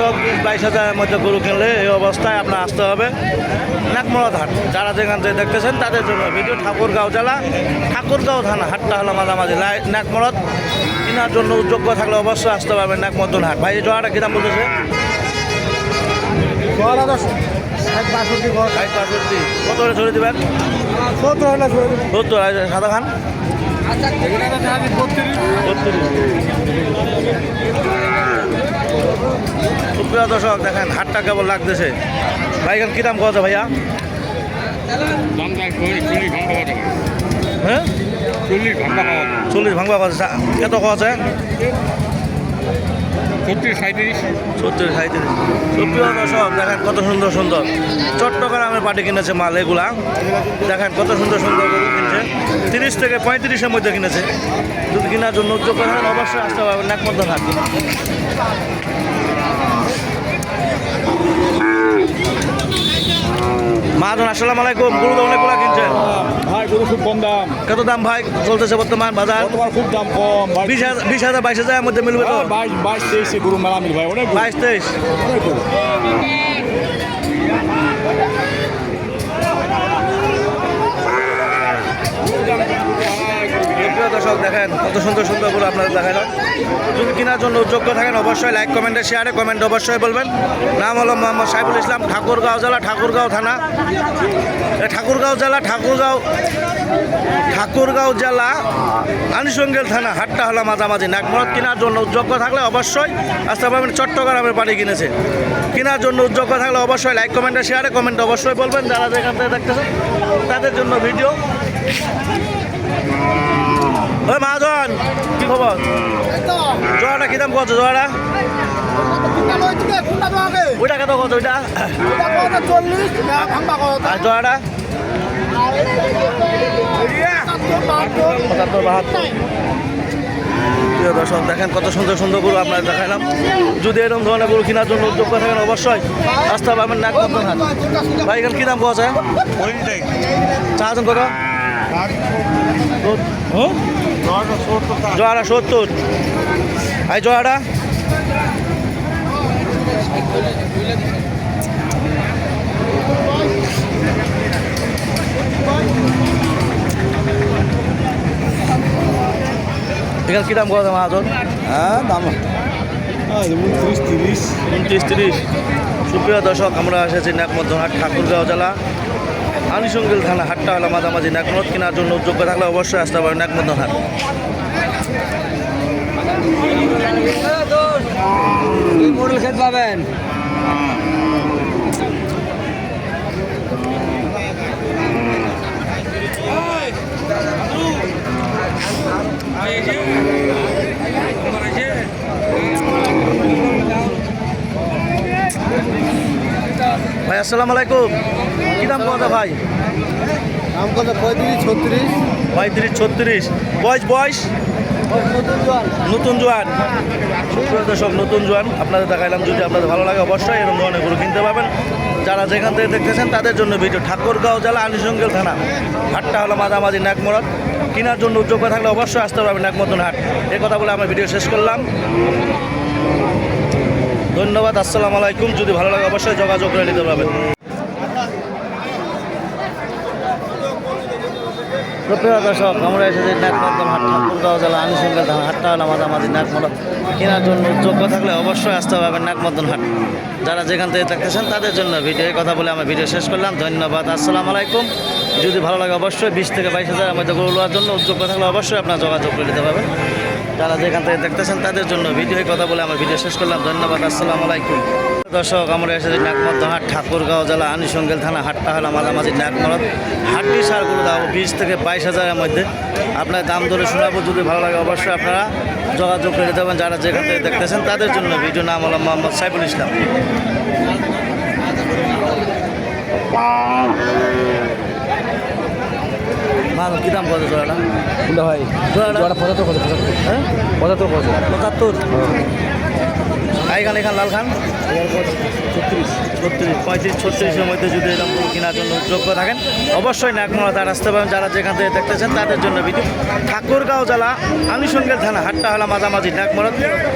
দশক বাইশ হাজারের মধ্যে গরু কিনলে এই অবস্থায় আপনার আসতে হবে। নাকমরদ হাট যারা যেখান থেকে দেখতেছেন তাদের জন্য। ভিডিও ঠাকুরগাঁও জেলা ঠাকুরগাঁও থানা হাটটা হলো মাঝামাঝি নাকমরদ কেনার জন্য যোগ্য থাকলে অবশ্যই আসতে পারবেন নাকমদ্দন হাট। ভাই এই জোড়াটা কী দাম বলতেছে? ষাট বাষট্টি কত করে ছড়ে দেবেন? সত্তর সাদা খান বত্রিশ। সুপ্রিয় দর্শক দেখেন হাটটা কেবল লাগতেছে? ভাই এখানে কী দাম কত ভাইয়া? হ্যাঁ? চল্লিশ ভাঙবা কথা কত কছে ছত্রিশ সাঁত্রিশ সত্তর সাঁত্রিশ দর্শক দেখেন কত সুন্দর সুন্দর। চট্টগ্রামের পাটি কিনেছে মাল এগুলা। দেখেন কত সুন্দর সুন্দর গরু কিনছে। তিরিশ থেকে পঁয়ত্রিশের মধ্যে কিনেছে। দুধ কেনার জন্য উদ্যোগ করেন অবশ্যই আসতে পারবেন। নাকমদ্দন হাট। মাহাজন আসসালাম আলাইকুম। গরু তো অনেকগুলা কিনছেন? ভাই গরু খুব কম দাম। কত দাম ভাই? চলতেছে বর্তমান বাজার? তোমার খুব দাম কম বিশ হাজার বিশ হাজার বাইশ হাজারের মধ্যে মিলবে তো? বাইশ বাইশ তেইশে গরু মেলা মিল ভাই অনেক বাইশ তেইশ? অনেক গরু প্রিয় দর্শক দেখেন কত সুন্দর সুন্দর করে আপনাদের দেখালাম যদি কেনার জন্য যোগ্য থাকেন, অবশ্যই লাইক কমেন্টে শেয়ারে কমেন্ট অবশ্যই বলবেন। নাম হলো মোহাম্মদ সাইফুল ইসলাম, ঠাকুরগাঁও জেলা, ঠাকুরগাঁও থানা। ঠাকুরগাঁও জেলা, ঠাকুরগাঁও ঠাকুরগাঁও জেলা, আনিসঙ্গেল থানা হাটটা হলো মাঝামাঝি। নাকমরদ কেনার জন্য যোগ্য থাকলে অবশ্যই আসতে পারবেন চট্টগ্রামের বাড়ি কিনেছে। কেনার জন্য যোগ্য থাকলে অবশ্যই লাইক কমেন্টে শেয়ারে কমেন্ট অবশ্যই বলবেন। যারা যেখান থেকে দেখতেছেন, তাদের জন্য ভিডিও ওই কি দাম কত জোয়াটা ওইটা কত কত ওইটা? আর জোয়াটা পঁচাত্তর বাহাত্তর। প্রিয় দর্শক দেখেন কত সুন্দর সুন্দর গরু আপনার দেখালাম যদি এরকম ধরনের গরু কেনার জন্য উদ্যোগ করে থাকেন অবশ্যই আসতে পারবেন নাক মতন হাট ভাই এখানে কী দাম পাওয়া যায়? চারজন কত? হ্যাঁ। জোয়ারা সত্তর। আই জোয়ারা। এখানে কী দাম কত মাহাজন হ্যাঁ দাম। উনত্রিশ তিরিশ উনত্রিশ তিরিশ সুপ্রিয় দর্শক আমরা এসেছি নাকমধ্যহাট ঠাকুরগাঁও জেলা। আনিসঙ্গিল থানা হাটটা হলো মাঝামাঝি নাকমত কেনার জন্য যোগ্য থাকলে অবশ্যই আসতে পারে পারেন নাকমধ্যহাট মডেল খেত পাবেন। ভাই আসসালামু আলাইকুম। কী দাম কত ভাই? দাম কত পঁয়ত্রিশ ছত্রিশ। পঁয়ত্রিশ ছত্রিশ। বয়স বয়স? নতুন জোয়ান। সুপ্রিয় দর্শক, নতুন জোয়ান। আপনাদের দেখাইলাম যদি আপনাদের ভালো লাগে অবশ্যই এরকম ধরনের গরু কিনতে পাবেন যারা যেখান থেকে দেখতেছেন, তাদের জন্য ভিডিও। ঠাকুরগাঁও জেলা আনিসঙ্গেল থানা। হাটটা হলো মাঝামাঝি নাকমরদ কেনার জন্য উদ্যোগ থাকলে অবশ্যই আসতে পারবেন নাকমতন হাট। এই কথা বলে আমার ভিডিও শেষ করলাম। ধন্যবাদ, আসসালামু আলাইকুম। যদি ভালো লাগে অবশ্যই যোগাযোগ করে নিতে পারবেন। প্রিয় দর্শক, আমরা এসেছি নাকমদন হাট, ঠাকুরগাঁও হলো মাঝামাঝি নাকমরদ কেনার জন্য যোগ্য থাকলে অবশ্যই আসতে পারবেন নাকমদন হাট। যারা যেখান থেকে দেখতেছেন তাদের জন্য ভিডিও কথা বলে আমার ভিডিও শেষ করলাম। ধন্যবাদ, আসসালামু আলাইকুম। যদি ভালো লাগে অবশ্যই বিশ থেকে বাইশ হাজারের মধ্যে গরু নেওয়ার জন্য উদ্যোগ থাকলে অবশ্যই আপনার যোগাযোগ করে দিতে পারবেন। যারা যেখান থেকে দেখতেছেন তাদের জন্য ভিডিও কথা বলে আমার ভিডিও শেষ করলাম। ধন্যবাদ, আসসালামু আলাইকুম। দর্শক আমরা এসেছি নাকমদ্দ হাট ঠাকুরগাঁও জেলা আনিসঙ্গেল থানা হাটটা হলো মাঝামাঝি নাকমরদ হাটটি সার করে দাও বিশ থেকে বাইশ হাজারের মধ্যে। আপনার দাম ধরে শোনাবো যদি ভালো লাগে অবশ্যই আপনারা যোগাযোগ করে পারেন যারা যেখান থেকে দেখতেছেন তাদের জন্য ভিডিও নাম হলো মোহাম্মদ সাইফুল ইসলাম। মা কী দাম কত জোড়াটা? ভাই জোড়াটা? পঁচাত্তর কত পঁচাত্তর? হ্যাঁ? পঁচাত্তর কত? পঁচাত্তর? এখানে এখানে, লাল খান? ছত্রিশ পঁয়ত্রিশ ছত্রিশের মধ্যে যদি এরকম কেনার জন্য যোগ্য থাকেন, অবশ্যই নাকমোড়া তার আসতে পারেন। যারা যেখান থেকে দেখতেছেন, তাদের জন্য ভিডিও ঠাকুরগাঁও জেলা আনুষঙ্গের থানা, হাটটা হলো মাঝামাঝি নাকমোড়া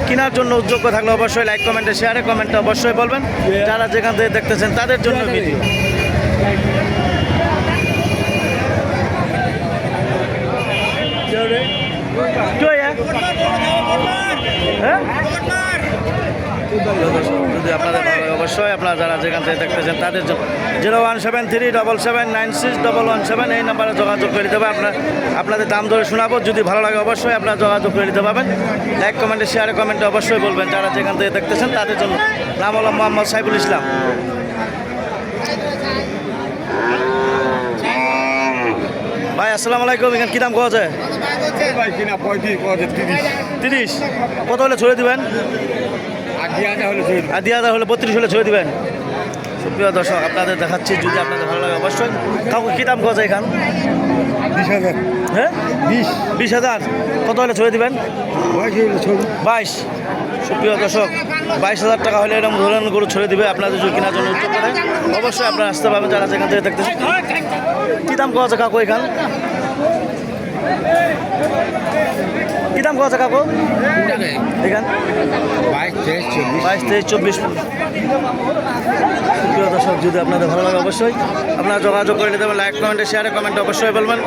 কেনার জন্য যোগ্য থাকলে অবশ্যই লাইক কমেন্টে শেয়ারে কমেন্টে অবশ্যই বলবেন। যারা যেখান থেকে দেখতেছেন, তাদের জন্য ভিডিও কি হয়, হ্যাঁ? যদি আপনাদের ভালো অবশ্যই আপনারা যারা যেখান থেকে দেখতেছেন তাদের জন্য zero one seven three double seven nine six double one seven এই নাম্বারে যোগাযোগ করে দিতে হবে। আপনার আপনাদের দাম ধরে শোনাবো। যদি ভালো লাগে অবশ্যই আপনারা যোগাযোগ করে দিতে পারবেন। লাইক কমেন্টে শেয়ারে কমেন্টে অবশ্যই বলবেন। যারা যেখান থেকে দেখতেছেন তাদের জন্য। নাম হলো মোহাম্মদ সাইফুল ইসলাম। ভাই আসসালামু আলাইকুম। এখানে কী দাম কোয়া যায়? তিরিশ। কত হলে ছড়ে দিবেন? আর দিয়ে দিয়ে হাজার হলে বত্রিশ হলে ছড়ে দিবেন। সুপ্রিয় দর্শক আপনাদের দেখাচ্ছি যদি আপনাদের ভালো লাগে অবশ্যই। কাউকে কী দাম যায় এখান? বিশ হাজার। হ্যাঁ? বিশ। বিশ হাজার। কত হলে ছড়ে দিবেন? বাইশ সুপ্রিয় দর্শক বাইশ হাজার টাকা হলে এরকম ধরনের গরু ছড়ে দিবে আপনাদের যদি কেনার জন্য উদ্যোগ করে অবশ্যই আপনারা আসতে পারবেন যারা যেখান থেকে দেখতেছেন। কী দাম কোয়া আছে কাকু এখান? কী দাম আছে কাকু? এখান? বাইশ তেইশ চব্বিশ। প্রিয় দর্শক যদি আপনাদের ভালো লাগে অবশ্যই আপনারা যোগাযোগ করে নিতে লাইক কমেন্টে শেয়ারে কমেন্টে অবশ্যই বলবেন।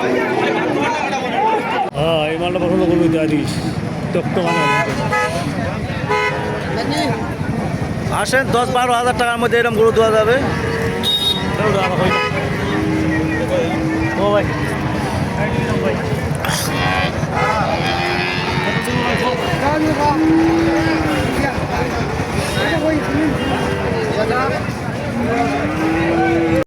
হ্যাঁ এই মালটা পছন্দ করবি আসেন দশ বারো হাজার টাকার মধ্যে এরকম গরু দেওয়া যাবে।